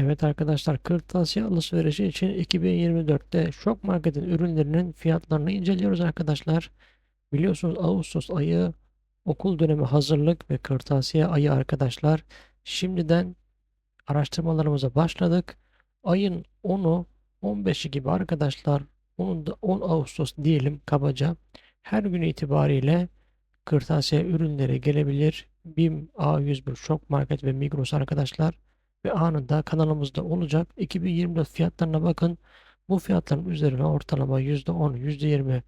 Evet arkadaşlar kırtasiye alışverişi için 2024'te Şok Market'in ürünlerinin fiyatlarını inceliyoruz arkadaşlar. Biliyorsunuz Ağustos ayı okul dönemi hazırlık ve kırtasiye ayı arkadaşlar. Şimdiden araştırmalarımıza başladık. Ayın 10'u 15'i gibi arkadaşlar 10'unda 10 Ağustos diyelim kabaca. Her gün itibariyle kırtasiye ürünleri gelebilir. BİM, A101, Şok Market ve Migros arkadaşlar ve anında kanalımızda olacak. 2024 fiyatlarına bakın. Bu fiyatların üzerine ortalama %10, %20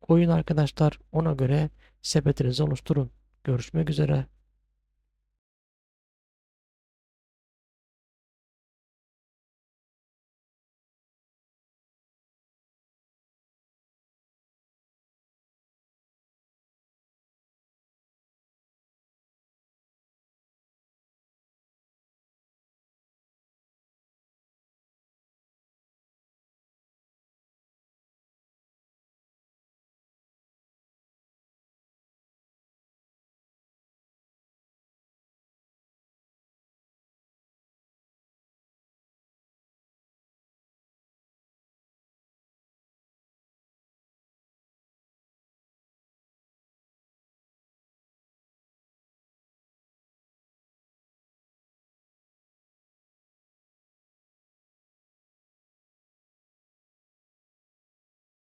koyun arkadaşlar. Ona göre sepetinizi oluşturun. Görüşmek üzere.